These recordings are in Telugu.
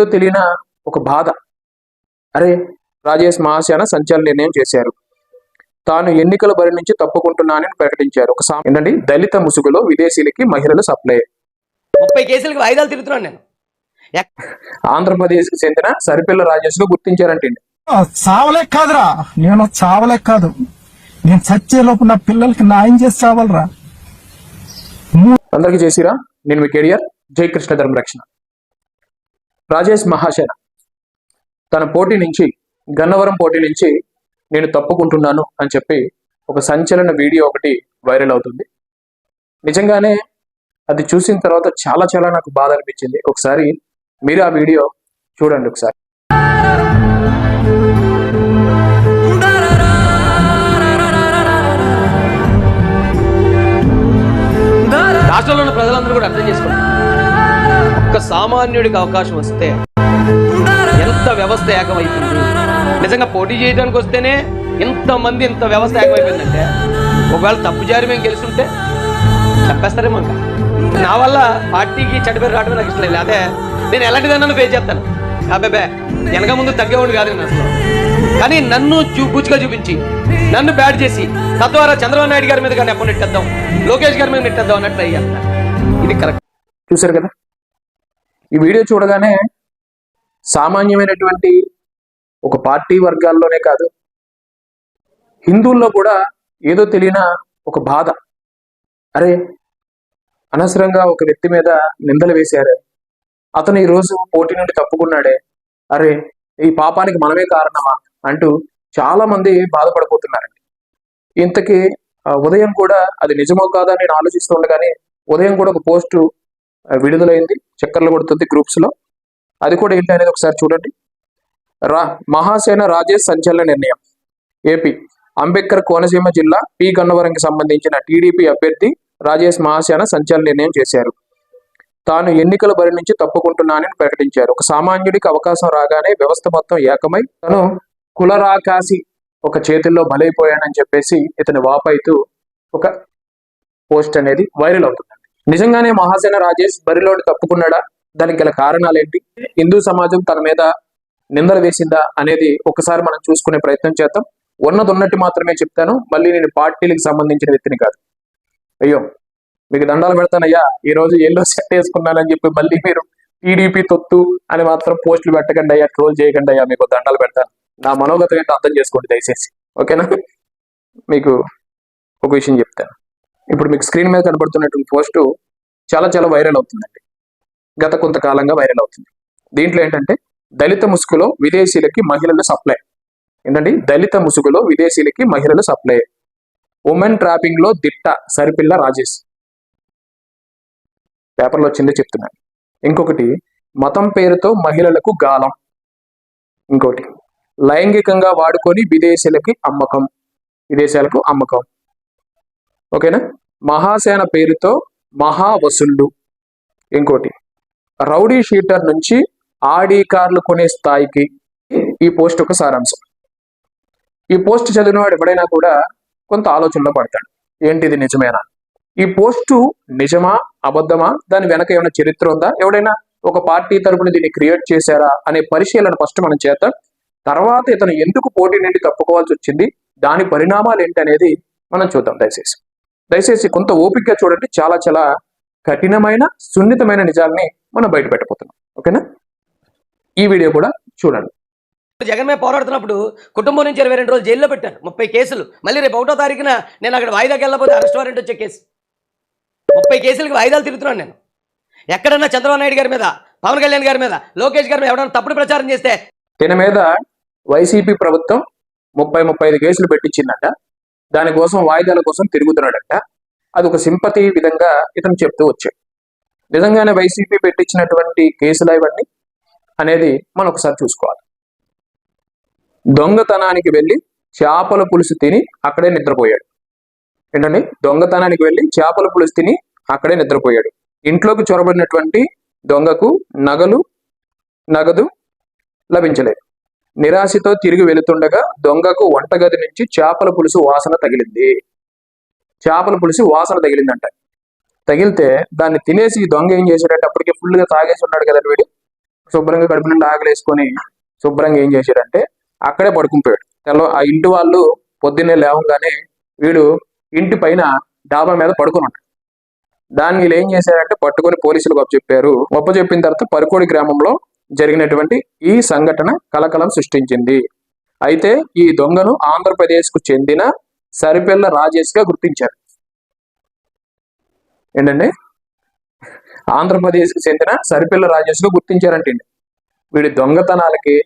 ఏదో తెలియన ఒక బాధ. అరే రాజేష్ మహాశాన సంచలన నిర్ణయం చేశారు. తాను ఎన్నికల బరి నుంచి తప్పుకుంటున్నానని ప్రకటించారు. ఒక సా- ఏంటండి? దళిత ముసుగులో విదేశీయులకి మహిళలు సప్లై. ముప్పై కేసులకు వాయిదాలు తిరుగుతున్నాను నేను. ఆంధ్రప్రదేశ్కి చెందిన సరిపిల్ల రాజేష్గా గుర్తించారంటండి. ఆ, చావలే కాదురా. నేను చావలే కాదు. నేను చచ్చే లోపు నా పిల్లలకి న్యాయం చేసి చావాలరా. అందరికీ చేసిరా నేను మీ కెరియర్ జై కృష్ణ ధర్మరక్షణ. రాజేష్ మహాసేన తన పోటీ నుంచి గన్నవరం పోటీ నుంచి నేను తప్పుకుంటున్నాను అని చెప్పి ఒక సంచలన వీడియో ఒకటి వైరల్ అవుతుంది. నిజంగానే అది చూసిన తర్వాత చాలా చాలా నాకు బాధ అనిపించింది. ఒకసారి మీరు ఆ వీడియో చూడండి ఒకసారి. రాష్ట్రంలోని ప్రజలందరూ కూడా అర్థం చేసుకోండి. సామాన్యుడికి అవకాశం వస్తే ఎంత వ్యవస్థ ఏకమైపోయింది? నిజంగా పోటీ చేయడానికి వస్తేనే ఇంతమంది ఇంత వ్యవస్థ ఏకమైపోయిందంటే ఒకవేళ తప్పు జారి మేము గెలుస్తుంటే చెప్పేస్తారేమో ఇంకా. నా వల్ల పార్టీకి చెడ్డ రావడం నాకు ఇష్టం లేదు. అదే నేను ఎలాంటిదన్నా ఫేస్ చేస్తాను. అబ్బాబే వెనక ముందు తగ్గేవాడు కాదు నేను అసలు. కానీ నన్ను చూ బూచుగా చూపించి నన్ను బ్యాడ్ చేసి తద్వారా చంద్రబాబు నాయుడు గారి మీద కానీ అప్పు నెట్టేద్దాం లోకేష్ గారి మీద నెట్టేద్దాం అన్నట్టు అయ్యాను ఇది కరెక్ట్. చూసారు కదా? ఈ వీడియో చూడగానే సామాన్యమైనటువంటి ఒక పార్టీ వర్గాల్లోనే కాదు హిందువుల్లో కూడా ఏదో తెలియన ఒక బాధ. అరే అనవసరంగా ఒక వ్యక్తి మీద నిందలు వేశారే. అతను ఈరోజు పోటీ నుండి తప్పుకున్నాడే. అరే ఈ పాపానికి మనమే కారణమా అంటూ చాలా మంది బాధపడిపోతున్నారండి. ఇంతకీ ఆ, ఉదయం కూడా అది నిజమో కాదా నేను ఆలోచిస్తుండగానే ఉదయం కూడా ఒక పోస్టు విడుదలైంది చక్కర్లు కొడుతుంది గ్రూప్స్లో. అది కూడా ఏంటి అనేది ఒకసారి చూడండి. రా మహాసేన రాజేష్ సంచలన నిర్ణయం. ఏపీ అంబేద్కర్ కోనసీమ జిల్లా పి. గన్నవరంకి సంబంధించిన టీడీపీ అభ్యర్థి రాజేష్ మహాసేన సంచలన నిర్ణయం చేశారు. తాను ఎన్నికల బరి నుంచి తప్పుకుంటున్నానని ప్రకటించారు. ఒక సామాన్యుడికి అవకాశం రాగానే వ్యవస్థ మొత్తం ఏకమై తను కులరాకాసి ఒక చేతుల్లో బలైపోయానని చెప్పేసి ఇతను వాపైతూ ఒక పోస్ట్ అనేది వైరల్ అవుతుంది. నిజంగానే మహాసేన రాజేష్ బరిలోని తప్పుకున్నాడా? దానికి గల కారణాలు ఏంటి హిందూ సమాజం తన మీద నిందలు వేసిందా అనేది ఒకసారి మనం చూసుకునే ప్రయత్నం చేద్దాం. ఉన్నది ఉన్నట్టు మాత్రమే చెప్తాను. మళ్ళీ నేను పార్టీలకు సంబంధించిన వ్యక్తిని కాదు. అయ్యో మీకు దండాలు పెడతానయ్యా. ఈ రోజు ఎల్లో సెట్ వేసుకున్నానని చెప్పి మళ్ళీ మీరు టీడీపీ తొత్తు అని మాత్రం పోస్టులు పెట్టకండి అయ్యా ట్రోల్ చేయకండి అయ్యా మీకు దండాలు పెడతాను. నా మనోగతం ఏంటో అర్థం చేసుకోండి దయచేసి. ఓకేనా? మీకు ఒక విషయం చెప్తాను. ఇప్పుడు మీకు స్క్రీన్ మీద కనబడుతున్నటువంటి పోస్టు చాలా చాలా వైరల్ అవుతుందండి. గత కొంతకాలంగా వైరల్ అవుతుంది. దీంట్లో ఏంటంటే దళిత ముసుగులో విదేశీయులకి మహిళలు సప్లై ఏంటండి? దళిత ముసుగులో విదేశీయులకి మహిళలు సప్లై ఉమెన్ ట్రాపింగ్లో దిట్ట సరిపిల్ల రాజేష్. పేపర్లో వచ్చిందే చెప్తున్నాను ఇంకొకటి మతం పేరుతో మహిళలకు గాలం. ఇంకోటి లైంగికంగా వాడుకొని విదేశీలకి అమ్మకం. విదేశాలకు అమ్మకం. ఓకేనా? మహాసేన పేరుతో మహావసుళ్ళు. ఇంకోటి రౌడీ షీటర్ నుంచి ఆడి కార్లు కొనే స్థాయికి ఈ పోస్ట్ ఒక సారాంశం. ఈ పోస్ట్ చదివిన వాడు ఎవడైనా కూడా కొంత ఆలోచనలో పడతాడు. ఏంటిది నిజమేనా ఈ పోస్టు నిజమా? అబద్ధమా? దాని వెనక ఏమైనా చరిత్ర ఉందా? ఎవడైనా ఒక పార్టీ తరపున దీన్ని క్రియేట్ చేశారా? అనే పరిశీలన ఫస్ట్ మనం చేద్దాం. తర్వాత ఇతను ఎందుకు పోటీ నుండి తప్పుకోవాల్సి వచ్చింది? దాని పరిణామాలు ఏంటి అనేది మనం చూద్దాం దయచేసి. దయచేసి కొంత ఓపికగా చూడండి. చాలా చాలా కఠినమైన సున్నితమైన నిజాల్ని మనం బయట పెట్టబోతున్నాం. ఓకేనా? ఈ వీడియో కూడా చూడండి. జగన్ మీద పోరాడుతున్నప్పుడు కుటుంబం నుంచి ఇరవై రెండు రోజులు జైల్లో పెట్టారు. ముప్పై కేసులు. మళ్ళీ రేపు ఒకటో తారీఖున నేను అక్కడ వాయిదాకి వెళ్ళకపోతే అరెస్ట్ వారెంట్ వచ్చే కేసు. ముప్పై కేసులకు వాయిదాలు తిరుగుతున్నాను నేను. ఎక్కడన్నా చంద్రబాబు నాయుడు గారి మీద పవన్ కళ్యాణ్ గారి మీద లోకేష్ గారి మీద ఎవరైనా తప్పుడు ప్రచారం చేస్తే దీని మీద వైసీపీ ప్రభుత్వం ముప్పై ముప్పై ఐదు కేసులు పెట్టించిందంట. దానికోసం వాయిదాల కోసం తిరుగుతున్నాడంట. అది ఒక సింపతి విధంగా ఇతను చెప్తూ వచ్చాడు. నిజంగానే వైసీపీ పెట్టించినటువంటి కేసులు ఇవన్నీ అనేది మనం ఒకసారి చూసుకోవాలి. దొంగతనానికి వెళ్ళి చేపల పులుసు తిని అక్కడే నిద్రపోయాడు. ఏంటండి? దొంగతనానికి వెళ్ళి చేపల పులుసు తిని అక్కడే నిద్రపోయాడు. ఇంట్లోకి చొరబడినటువంటి దొంగకు నగలు నగదు లభించలేదు. నిరాశతో తిరిగి వెళుతుండగా దొంగకు వంటగది నుంచి చేపల పులుసు వాసన తగిలింది. చేపల పులుసు వాసన తగిలిందంట. తగిలితే దాన్ని తినేసి దొంగ ఏం చేశాడంటే అప్పటికే ఫుల్గా తాగేసి ఉన్నాడు కదా వీడు. శుభ్రంగా కడుపు నుండి ఆకలేసుకొని శుభ్రంగా ఏం చేశాడంటే అక్కడే పడుకుంపోయాడు తెల్ల ఆ ఇంటి వాళ్ళు పొద్దున్నే లేవంగానే వీడు ఇంటి పైన డాబా మీద పడుకుని ఉంటాడు దాన్ని వీళ్ళు ఏం చేశారంటే పట్టుకొని పోలీసులకు చెప్పారు గొప్ప చెప్పిన తర్వాత పరుకోడి గ్రామంలో జరిగినటువంటి ఈ సంఘటన కలకలం సృష్టించింది. అయితే ఈ దొంగను ఆంధ్రప్రదేశ్కు చెందిన సరిపెల్ల రాజేష్గా గుర్తించారు. ఏంటండి? ఆంధ్రప్రదేశ్కి చెందిన సరిపిల్ల రాజేష్గా వీడి దొంగతనాలకి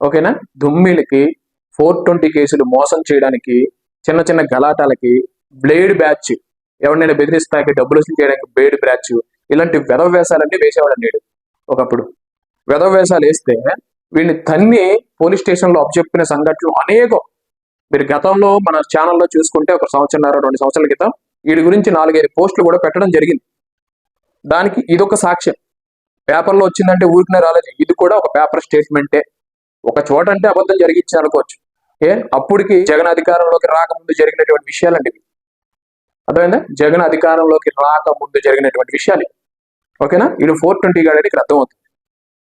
ఓకేనా? దుమ్మిలకి ఫోర్ ట్వంటీ కేసులు మోసం చేయడానికి చిన్న చిన్న గలాటాలకి బ్లేడ్ బ్యాచ్ ఎవరినైనా బెదిరిస్తాకి డబ్బులు వసూలు చేయడానికి బ్లేడ్ బ్యాచ్ ఇలాంటి వెధవ వేషాలన్నీ వేసేవాడు నేడు ఒకప్పుడు వెధవ వేషాలు వేస్తే వీడిని తన్ని పోలీస్ స్టేషన్లో అప్పచెప్పిన సంఘటనలు అనేకం. మీరు గతంలో మన ఛానల్లో చూసుకుంటే ఒక సంవత్సరంన్నర రెండు సంవత్సరాల క్రితం వీడి గురించి నాలుగైదు పోస్టులు కూడా పెట్టడం జరిగింది. దానికి ఇదొక సాక్ష్యం. పేపర్లో వచ్చిందంటే ఊరికనే రాలేదు. ఇది కూడా ఒక పేపర్ స్టేట్మెంటే. ఒక చోట అంటే అబద్ధం జరిగించి అనుకోవచ్చు ఏ? అప్పటికి జగన్ అధికారంలోకి రాకముందు జరిగినటువంటి విషయాలండి ఇవి. అర్థమైందా? జగన్ అధికారంలోకి రాకముందు జరిగినటువంటి విషయాలు ఓకేనా? ఇది ఫోర్ ట్వంటీ గాడి ఇక్కడ అర్థమవుతుంది.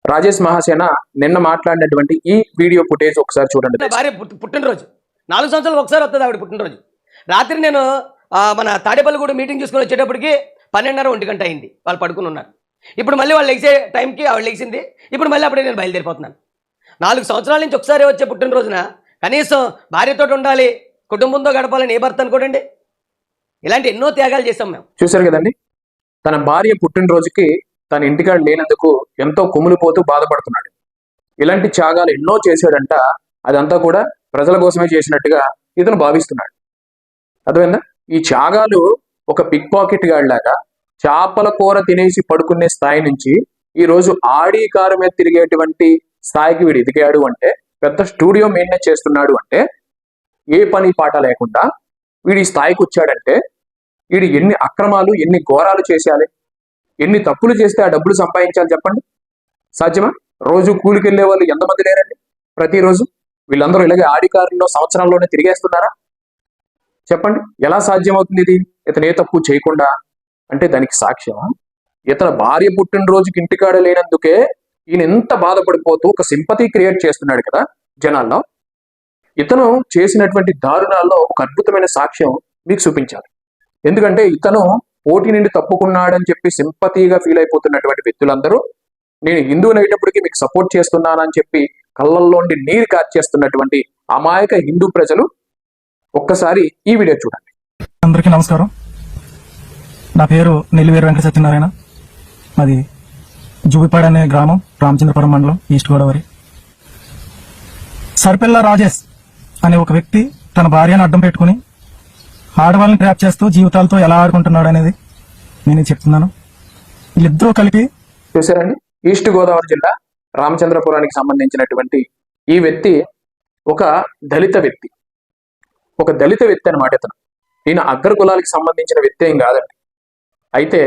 రాజేష్ మహాసేన నిన్న మాట్లాడినటువంటి ఈ వీడియో ఫుటేజ్ ఒకసారి చూడండి. భార్య పుట్టి- పుట్టినరోజు. నాలుగు సంవత్సరాలకు ఒకసారి వస్తుంది ఆవిడ పుట్టినరోజు. రాత్రి నేను మన తాడేపల్లిగూడ మీటింగ్ చూసుకొని వచ్చేటప్పటికి పన్నెండున్నర ఒంటి గంట అయింది. వాళ్ళు పడుకుని ఉన్నారు. ఇప్పుడు మళ్ళీ వాళ్ళు లెగిసే టైంకి ఆవిడ లెగిసింది ఇప్పుడు మళ్ళీ అప్పుడే నేను బయలుదేరిపోతున్నాను. నాలుగు సంవత్సరాల నుంచి ఒకసారి వచ్చే పుట్టినరోజున కనీసం భార్యతో ఉండాలి కుటుంబంతో గడపాలని ఏ భర్త అనుకోడండి? ఇలాంటి ఎన్నో త్యాగాలు చేసాం మేము. చూశారు కదండి? తన భార్య పుట్టినరోజుకి తన ఇంటికాడ లేనందుకు ఎంతో కుమిలిపోతూ బాధపడుతున్నాడు. ఇలాంటి త్యాగాలు ఎన్నో చేశాడంట అదంతా కూడా ప్రజల కోసమే చేసినట్టుగా ఇతను భావిస్తున్నాడు. అర్థమైందా? ఈ త్యాగాలు ఒక పిక్ పాకెట్ గాడిలాగా చేపల కూర తినేసి పడుకునే స్థాయి నుంచి ఈ రోజు ఆడి కారు మీద తిరిగేటువంటి స్థాయికి వీడు ఎదిగాడు అంటే పెద్ద స్టూడియో మెయింటైన్ చేస్తున్నాడు అంటే ఏ పని పాట లేకుండా వీడి స్థాయికి వచ్చాడంటే వీడు ఎన్ని అక్రమాలు ఎన్ని ఘోరాలు చేసేయాలి ఎన్ని తప్పులు చేస్తే ఆ డబ్బులు సంపాదించాలి చెప్పండి? సాధ్యమా? రోజు కూలికి వెళ్ళే వాళ్ళు ఎంతమంది లేరండి? ప్రతిరోజు? వీళ్ళందరూ ఇలాగే ఆడికారుల్లో సంవత్సరంలోనే తిరిగేస్తున్నారా? చెప్పండి ఎలా సాధ్యమవుతుంది ఇది? ఇతను ఏ తప్పు చేయకుండా? అంటే దానికి సాక్ష్యమా? ఇతను భార్య పుట్టినరోజుకి ఇంటికాడ లేనందుకే ఈయన ఎంత బాధపడిపోతూ ఒక సింపతి క్రియేట్ చేస్తున్నాడు కదా జనాల్లో. ఇతను చేసినటువంటి దారుణాల్లో ఒక అద్భుతమైన సాక్ష్యం మీకు చూపించాలి. ఎందుకంటే ఇతను పోటీ నుండి తప్పుకున్నాడని చెప్పి సింపతిగా ఫీల్ అయిపోతున్నటువంటి వ్యక్తులందరూ నేను హిందువుని అయ్యేటప్పటికీ మీకు సపోర్ట్ చేస్తున్నానని చెప్పి కళ్ళల్లోండి నీరు కార్చేస్తున్నటువంటి అమాయక హిందూ ప్రజలు ఒక్కసారి ఈ వీడియో చూడండి. అందరికీ నమస్కారం. నా పేరు నెల్లివేరు వెంకట సత్యనారాయణ. మాది జూబిపాడు అనే గ్రామం రామచంద్రపురం మండలం ఈస్ట్ గోదావరి. సర్పెల్ల రాజేష్ అనే ఒక వ్యక్తి తన భార్యను అడ్డం పెట్టుకుని ఆడవాళ్ళని ట్రాప్ చేస్తూ జీవితాలతో ఎలా ఆడుకుంటున్నాడు అనేది నేను చెప్తున్నాను. వీళ్ళిద్దరూ కలిపి చూసారండి ఈస్ట్ గోదావరి జిల్లా రామచంద్రపురానికి సంబంధించినటువంటి ఈ వ్యక్తి ఒక దళిత వ్యక్తి. ఒక దళిత వ్యక్తి అనమాట ఇతను. ఈయన అగ్ర కులాలకు సంబంధించిన వ్యక్తి ఏం కాదండి. అయితే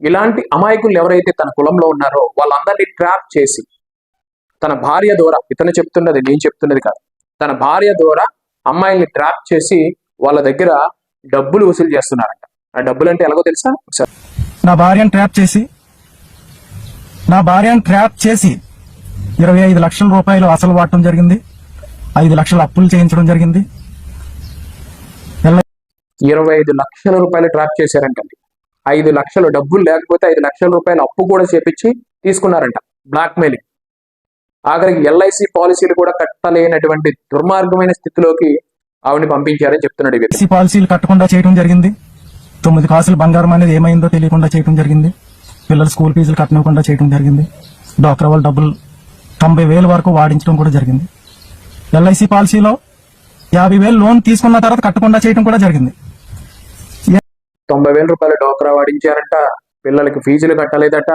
ఇలాంటి అమాయకులు ఎవరైతే తన కులంలో ఉన్నారో వాళ్ళందరినీ ట్రాప్ చేసి తన భార్య ద్వారా ఇతను చెప్తున్నది నేను చెప్తున్నది కాదు. తన భార్య ద్వారా అమ్మాయిల్ని ట్రాప్ చేసి వాళ్ళ దగ్గర డబ్బులు వసూలు చేస్తున్నారంట. ఆ డబ్బులు అంటే ఎలాగో తెలుసా? ఒకసారి. నా భార్యను ట్రాప్ చేసి నా భార్యను ట్రాప్ చేసి ఇరవై ఐదు లక్షల రూపాయలు అసలు వాడటం జరిగింది. ఐదు లక్షల అప్పులు చేయించడం జరిగింది. ఇరవై ఐదు లక్షల రూపాయలు ట్రాప్ చేశారంటండి. ఐదు లక్షలు డబ్బులు లేకపోతే ఐదు లక్షల రూపాయలు అప్పు కూడా చేపించి తీసుకున్నారంట. బ్లాక్ మెయిలింగ్ ఆఖరికి ఎల్ఐసి పాలసీలు కూడా కట్టలేనటువంటి దుర్మార్గమైన స్థితిలోకి ఆవిడని పంపించారని చెప్తున్నాడు వ్యక్తి. పాలసీలు కట్టకుండా చేయడం జరిగింది. తొమ్మిది కాసులు బంగారం అనేది ఏమైందో తెలియకుండా చేయడం జరిగింది. పిల్లల స్కూల్ ఫీజులు కట్టనివ్వకుండా చేయడం జరిగింది. డాక్టర్ వాళ్ళ డబ్బులు తొంభై వేలు వరకు వాడించడం కూడా జరిగింది. ఎల్ఐసి పాలసీలో యాభై వేలు లోన్ తీసుకున్న తర్వాత కట్టకుండా చేయడం కూడా జరిగింది. తొంభై వేల రూపాయలు డోక్రా వాడించారంట పిల్లలకి ఫీజులు కట్టలేదట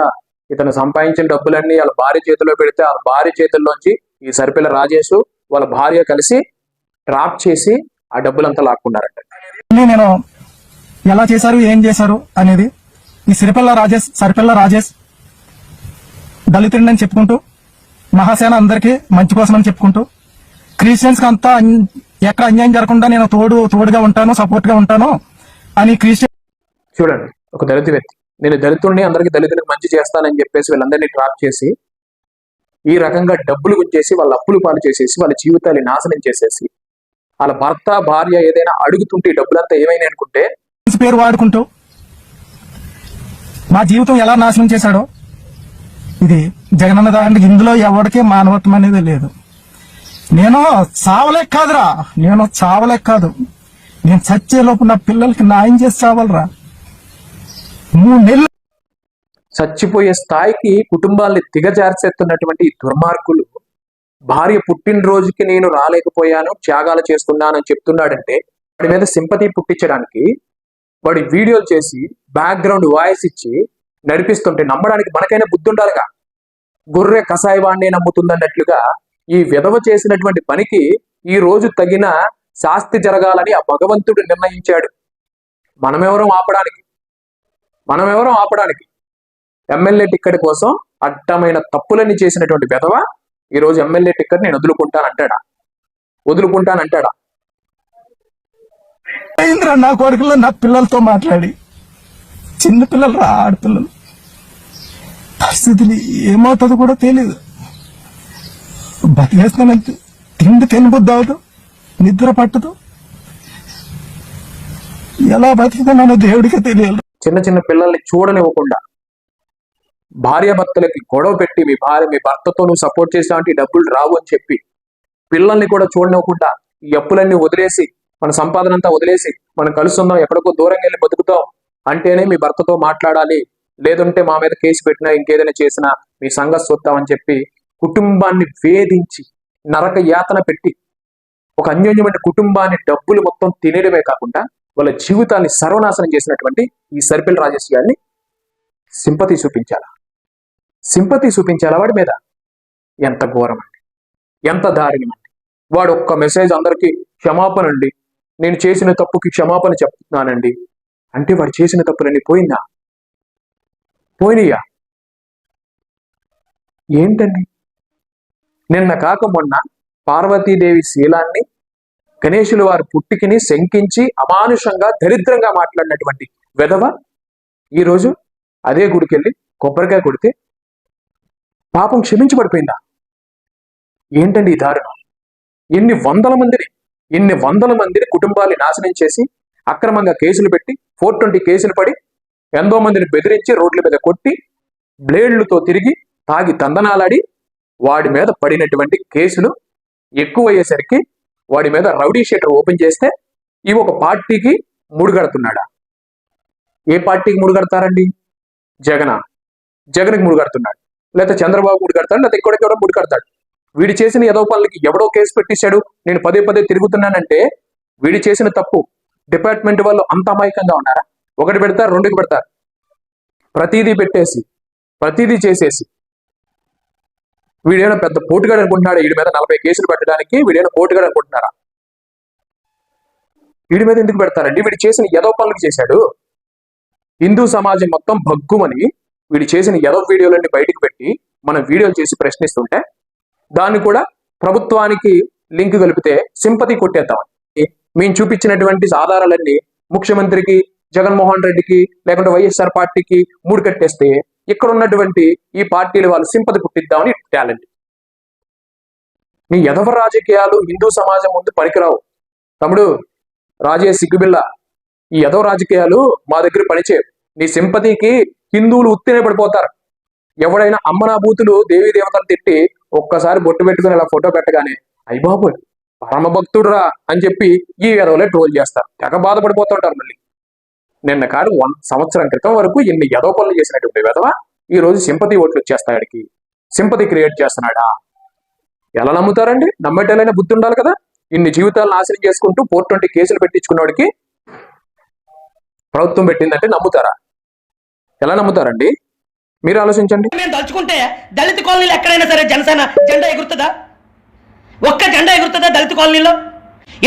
ఇతను సంపాదించిన డబ్బులన్నీ వాళ్ళ భార్య చేతిలో పెడితే వాళ్ళ భార్య చేతుల్లోంచి ఈ సరిపిల్ల రాజేష్ వాళ్ళ భార్య కలిసి ట్రాప్ చేసి ఆ డబ్బులంతా లాక్కున్నారంట ఇవన్నీ నేను ఎలా చేశారు ఏం చేశారు అనేది ఈ సిరిపిల్ల రాజేష్ సరిపిల్ల రాజేష్ దళితుడిని అని చెప్పుకుంటూ మహాసేన అందరికీ మంచి కోసం అని చెప్పుకుంటూ క్రిస్టియన్స్కి అంతా ఎక్కడ అన్యాయం జరగకుండా నేను తోడు తోడుగా ఉంటాను సపోర్ట్గా ఉంటాను అని క్రిస్టియన్ చూడండి ఒక దళిత వ్యక్తి. నేను దళితుడిని అందరికి దళితులకు మంచి చేస్తానని చెప్పేసి వీళ్ళందరినీ ట్రాప్ చేసి ఈ రకంగా డబ్బులు గుంచేసి వాళ్ళ అప్పులు పాలు చేసేసి వాళ్ళ జీవితాన్ని నాశనం చేసేసి వాళ్ళ భర్త భార్య ఏదైనా అడుగుతుంటే డబ్బులంతా ఏమైనా అనుకుంటే పేరు వాడుకుంటూ మా జీవితం ఎలా నాశనం చేశాడో ఇది జగనన్న దాంట్లో ఇందులో ఎవరికీ మానవత్వం అనేది లేదు. నేను చావలేక కాదురా. నేను చావలేక కాదు. నేను చచ్చే లోపు నా పిల్లలకి న్యాయం చేసి చావాలరా. మూడు నెలలు చచ్చిపోయే స్థాయికి కుటుంబాల్ని దిగజార్చేస్తున్నటువంటి దుర్మార్గులు భార్య పుట్టినరోజుకి నేను రాలేకపోయాను త్యాగాలు చేస్తున్నానని చెప్తున్నాడంటే వాడి మీద సింపతి పుట్టించడానికి వాడి వీడియోలు చేసి బ్యాక్గ్రౌండ్ వాయిస్ ఇచ్చి నడిపిస్తుంటే నమ్మడానికి మనకైనా బుద్ధి ఉండాలిగా. గొర్రె కషాయ నమ్ముతుందన్నట్లుగా ఈ విధవ చేసినటువంటి పనికి ఈ రోజు తగిన శాస్తి జరగాలని ఆ భగవంతుడు నిర్ణయించాడు. మనమెవరం ఆపడానికి? మనమెవరం ఆపడానికి? ఎమ్మెల్యే టిక్కెట్ కోసం అడ్డమైన తప్పులన్నీ చేసినటువంటి విధవ ఈ రోజు ఎమ్మెల్యే టిక్కెట్ నేను వదులుకుంటానంటాడా? వదులుకుంటానంటాడా? అయిందిరా నా కొడుకులో నా పిల్లలతో మాట్లాడి. చిన్న పిల్లలు రా ఆడపిల్లలు. పరిస్థితులు ఏమవుతుందో కూడా తెలియదు బతికేస్తానంతే తిండి తినబుద్ధి అవదు నిద్ర పట్టదు. ఎలా బతుకుతున్నానో దేవుడికే తెలియదు చిన్న చిన్న పిల్లల్ని చూడనివ్వకుండా భార్యాభర్తలకి గొడవ పెట్టి మీ భార్య మీ భర్తతో నువ్వు సపోర్ట్ చేసా అంటే డబ్బులు రావు అని చెప్పి పిల్లల్ని కూడా చూడనివ్వకుండా ఈ అప్పులన్నీ వదిలేసి మన సంపాదన అంతా వదిలేసి మనం కలుస్తుందాం ఎక్కడికో దూరంగా వెళ్ళి బతుకుతాం అంటేనే మీ భర్తతో మాట్లాడాలి. లేదంటే మా మీద కేసు పెట్టినా ఇంకేదైనా చేసినా మీ సంఘ చూద్దామని చెప్పి కుటుంబాన్ని వేధించి నరక యాతన పెట్టి ఒక అన్యోన్యమైన కుటుంబాన్ని డబ్బులు మొత్తం తినేయడమే కాకుండా వాళ్ళ జీవితాన్ని సర్వనాశనం చేసినటువంటి ఈ సర్పిల్ రాజేష్ గారిని సింపతి చూపించాలా? సింపతి చూపించాలా వాడి మీద. ఎంత ఘోరం అండి ఎంత దారుణం అండి వాడు ఒక్క మెసేజ్ అందరికీ క్షమాపణ అండి. నేను చేసిన తప్పుకి క్షమాపణ చెప్తున్నానండి. అంటే వాడు చేసిన తప్పులన్నీ పోయిందా? పోయినయ్యా ఏంటండి? నిన్న కాక మొన్న పార్వతీదేవి శీలాన్ని గణేశుల వారి పుట్టికిని శంకించి అమానుషంగా దరిద్రంగా మాట్లాడినటువంటి వెధవ ఈరోజు అదే గుడికెళ్ళి కొబ్బరికాయ కొడితే పాపం క్షమించబడిపోయిందా? ఏంటండి ఈ దారుణం ఎన్ని వందల మందిని ఎన్ని వందల మందిని కుటుంబాన్ని నాశనం చేసి అక్రమంగా కేసులు పెట్టి ఫోర్ ట్వంటీ కేసులు పడి ఎంతో మందిని బెదిరించి రోడ్ల మీద కొట్టి బ్లేడ్లతో తిరిగి తాగి తందనాలాడి వాడి మీద పడినటువంటి కేసులు ఎక్కువయ్యేసరికి వాడి మీద రౌడీ షీటర్ ఓపెన్ చేస్తే ఇవి ఒక పార్టీకి ముడుగడుతున్నాడా? ఏ పార్టీకి ముడుగడతారండి? జగన. జగన్కి ముడుగడుతున్నాడు. లేకపోతే చంద్రబాబు ముడిగడతాడు లేకపోతే ఎక్కడెక్కడో గుడి కడతాడు. వీడి చేసిన ఏదో పనులకి ఎవడో కేసు పెట్టేశాడు నేను పదే పదే తిరుగుతున్నానంటే వీడి చేసిన తప్పు డిపార్ట్మెంట్ వాళ్ళు అంత అమాయకంగా ఉన్నారా? ఒకటి పెడతారు రెండుకి పెడతారు. ప్రతిదీ పెట్టేసి ప్రతిదీ చేసేసి. వీడేమైనా పెద్ద పోటుగాడు అనుకుంటున్నాడు? వీడి మీద నలభై కేసులు పెట్టడానికి వీడేమైనా పోటుగాడు అనుకుంటున్నారా? వీడి మీద ఎందుకు పెడతారండి? వీడు చేసిన ఏదో పనులకు చేశాడు. హిందూ సమాజం మొత్తం భగ్గుమని వీడు చేసిన ఎదో వీడియోలన్నీ బయటకు పెట్టి మనం వీడియోలు చేసి ప్రశ్నిస్తుంటే దాన్ని కూడా ప్రభుత్వానికి లింక్ కలిపితే సింపతి కొట్టేద్దామని మేము చూపించినటువంటి ఆధారాలన్నీ ముఖ్యమంత్రికి జగన్మోహన్ రెడ్డికి లేకుంటే వైఎస్ఆర్ పార్టీకి మూడు కట్టేస్తే ఇక్కడ ఉన్నటువంటి ఈ పార్టీలు వాళ్ళు సింపతి పుట్టిద్దామని టాలెంట్ నీ ఎదవ రాజకీయాలు హిందూ సమాజం ముందు పనికిరావు. తమ్ముడు రాజే సిగ్గుబిల్ల ఈ యదవ రాజకీయాలు మా దగ్గర పనిచేయవు. నీ సింపతికి హిందువులు ఉత్తినే పడిపోతారు. ఎవడైనా అమ్మనాభూతులు దేవీ దేవతలు తిట్టి ఒక్కసారి బొట్టు పెట్టుకుని ఇలా ఫోటో పెట్టగానే అయ్యి బాబోయ్ పరమ భక్తుడురా అని చెప్పి ఈ ఎదవలే ట్రోల్ చేస్తారు తెగ బాధపడిపోతుంటారు మళ్ళీ. నిన్న కాదు వన్ సంవత్సరం క్రితం వరకు ఎన్ని ఎదవ పనులు చేసినటువంటి వెధవ ఈ రోజు సింపతి ఓట్లు వచ్చేస్తాడికి సింపతి క్రియేట్ చేస్తున్నాడా? ఎలా నమ్ముతారండి? నమ్మేటైనా బుద్ధి ఉండాలి కదా. ఇన్ని జీవితాలు నాశనం చేసుకుంటూ ఫోర్ ట్వంటీ కేసులు పెట్టించుకున్నవాడికి ప్రభుత్వం పెట్టిందంటే నమ్ముతారా? ఎలా నమ్ముతారండి? మీరు ఆలోచించండి. మేము తలుచుకుంటే దళిత కాలనీలో ఎక్కడైనా సరే జనసేన జెండా ఎగురుతుందా? ఒక్క జెండా ఎగురుతుందా దళిత కాలనీలో?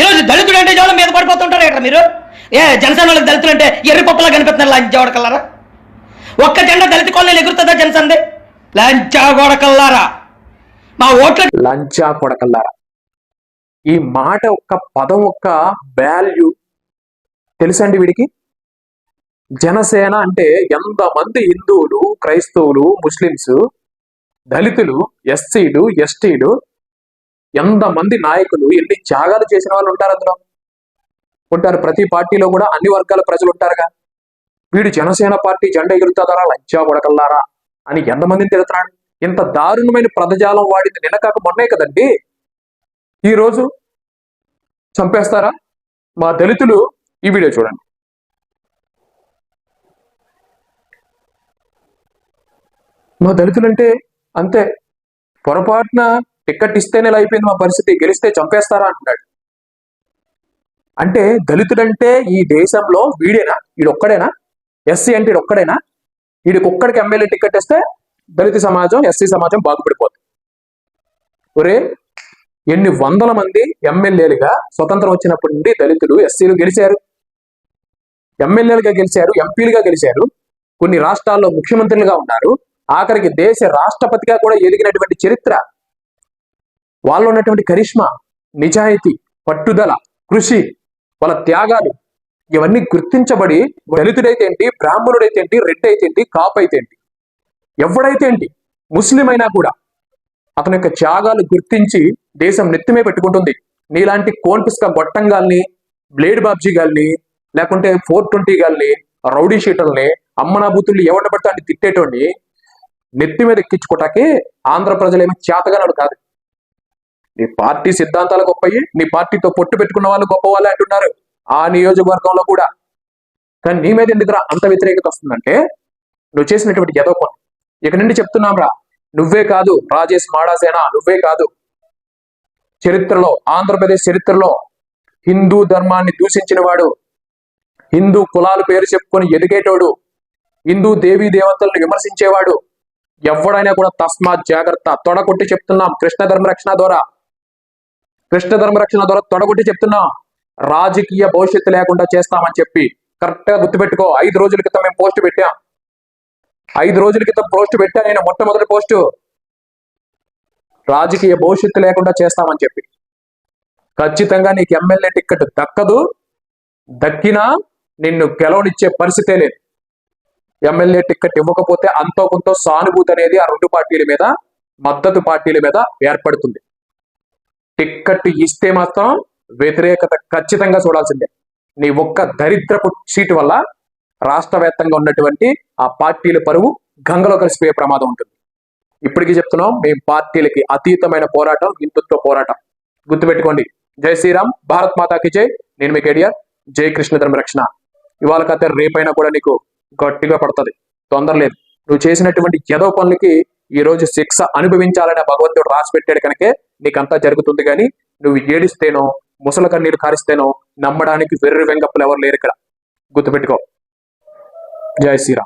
ఈరోజు దళితుడు అంటే జోలం మీద పడిపోతుంటారు ఇక్కడ మీరు? ఏ జనసేన వాళ్ళకి దళితులు అంటే ఎర్రి పప్పులా కనిపిస్తున్నారు లంచా కల్లారా? ఒక్క జెండా దళిత కాలనీలో ఎగురుతుందా జనసేనది? లంచా గోడకల్లారా మా ఓట్ల లంచా కొడకల్లారా ఈ మాట ఒక్క పదం ఒక్క వాల్యూ తెలుసండి వీడికి? జనసేన అంటే ఎంతమంది హిందువులు క్రైస్తవులు ముస్లిమ్స్ దళితులు ఎస్సీలు ఎస్టీలు ఎంతమంది నాయకులు ఎన్ని త్యాగాలు చేసిన వాళ్ళు ఉంటారు అందులో? ఉంటారు. ప్రతి పార్టీలో కూడా అన్ని వర్గాల ప్రజలు ఉంటారుగా. వీడు జనసేన పార్టీ జెండా ఎగురుతారా లజ్జా ఉడకల్లారా అని ఎంతమందిని తిడతాడు ఇంత దారుణమైన ప్రదజాలం వాడింది నిన్నకాక మొన్నే కదండి. ఈరోజు చంపేస్తారా? మా దళితులు ఈ వీడియో చూడండి. మా దళితులంటే అంతే. పొరపాటున టిక్కెట్ ఇస్తేనే అయిపోయింది మా పరిస్థితి గెలిస్తే చంపేస్తారా అంటున్నాడు. అంటే దళితుడంటే ఈ దేశంలో వీడేనా? వీడొక్కడేనా ఎస్సీ అంటే వీడొక్కడేనా వీడికి ఒక్కడికి ఎమ్మెల్యే టికెట్ ఇస్తే దళిత సమాజం ఎస్సీ సమాజం బాగుపడిపోతుంది ఒరే ఎన్ని వందల మంది ఎమ్మెల్యేలుగా స్వతంత్రం వచ్చినప్పటి నుండి దళితులు ఎస్సీలు గెలిచారు. ఎమ్మెల్యేలుగా గెలిచారు ఎంపీలుగా గెలిచారు. కొన్ని రాష్ట్రాల్లో ముఖ్యమంత్రులుగా ఉన్నారు. ఆఖరికి దేశ రాష్ట్రపతిగా కూడా ఎదిగినటువంటి చరిత్ర వాళ్ళు ఉన్నటువంటి కరిష్మా నిజాయితీ పట్టుదల కృషి వాళ్ళ త్యాగాలు ఇవన్నీ గుర్తించబడి దళితుడైతే ఏంటి బ్రాహ్మణుడైతే ఏంటి రెడ్డి అయితే ఏంటి కాపు అయితే ఏంటి ఎవడైతే ఏంటి ముస్లిం అయినా కూడా అతని యొక్క త్యాగాలు గుర్తించి దేశం నెత్తిమే పెట్టుకుంటుంది. నీలాంటి కోన్పిస్క గొట్టంగాల్ని బ్లేడ్ బాబ్జీ గాల్ని లేకుంటే ఫోర్ ట్వంటీ గాల్ని రౌడీ షీటల్ని అమ్మనాభూతుల్ని ఎవడ పడితే అని తిట్టేటోడిని నెత్తి మీద ఎక్కించుకోటానికి ఆంధ్ర ప్రజలేమి చేతగానడు కాదు. నీ పార్టీ సిద్ధాంతాలు గొప్పయి నీ పార్టీతో పొట్టు పెట్టుకున్న వాళ్ళు గొప్ప వాళ్ళే అంటున్నారు ఆ నియోజకవర్గంలో కూడా. కానీ నీ మీద ఎందుకురా అంత వ్యతిరేకత వస్తుందంటే నువ్వు చేసినటువంటి ఎదో పని ఇక నుండి చెప్తున్నాం రా నువ్వే కాదు రాజేష్ మాడాసేన నువ్వే కాదు. చరిత్రలో ఆంధ్రప్రదేశ్ చరిత్రలో హిందూ ధర్మాన్ని దూషించిన వాడు హిందూ కులాలు పేరు చెప్పుకొని ఎదిగేటోడు హిందూ దేవీ దేవతలను విమర్శించేవాడు ఎవడైనా కూడా తస్మాత్ జాగ్రత్త తొడగొట్టి చెప్తున్నాం. కృష్ణ ధర్మరక్షణ ద్వారా. కృష్ణ ధర్మరక్షణ ద్వారా తొడగొట్టి చెప్తున్నాం. రాజకీయ భవిష్యత్తు లేకుండా చేస్తామని చెప్పి. కరెక్ట్గా గుర్తుపెట్టుకో. ఐదు రోజుల క్రితం మేము పోస్ట్ పెట్టాం. ఐదు రోజుల క్రితం పోస్ట్ పెట్టా నేను మొట్టమొదటి పోస్ట్. రాజకీయ భవిష్యత్తు లేకుండా చేస్తామని చెప్పి. ఖచ్చితంగా నీకు ఎమ్మెల్యే టిక్కెట్ దక్కదు. దక్కినా నిన్ను గెలవనిచ్చే పరిస్థితే లేదు. ఎమ్మెల్యే టికెట్ ఇవ్వకపోతే అంతో కొంత సానుభూతి అనేది ఆ రెండు పార్టీల మీద మద్దతు పార్టీల మీద ఏర్పడుతుంది. టిక్కెట్ ఇస్తే మాత్రం వ్యతిరేకత ఖచ్చితంగా చూడాల్సిందే. నీ ఒక్క దరిద్రపు సీటు వల్ల రాష్ట్ర వ్యాప్తంగా ఉన్నటువంటి ఆ పార్టీల పరువు గంగలో కలిసిపోయే ప్రమాదం ఉంటుంది. ఇప్పటికీ చెప్తున్నాం మేము పార్టీలకి అతీతమైన పోరాటం హిందుత్వ పోరాటం. గుర్తుపెట్టుకోండి జై శ్రీరామ్ భారత్ మాతాకి జై. నేను మీ కేడియర్ జై కృష్ణ ధర్మ రక్షణ. ఇవాళ కథ రేపైనా కూడా నీకు గట్టిగా పడుతుంది. తొందర లేదు. నువ్వు చేసినటువంటి ఎదో పనులకి ఈ రోజు శిక్ష అనుభవించాలని భగవంతుడు రాసి పెట్టాడు కనుకే నీకంతా జరుగుతుంది కానీ నువ్వు ఏడిస్తేనో ముసల కన్నీరు కారిస్తేనో నమ్మడానికి వెర్రి వెంగప్పులు ఎవరు లేరు ఇక్కడ. గుర్తుపెట్టుకో. జై శ్రీరామ్.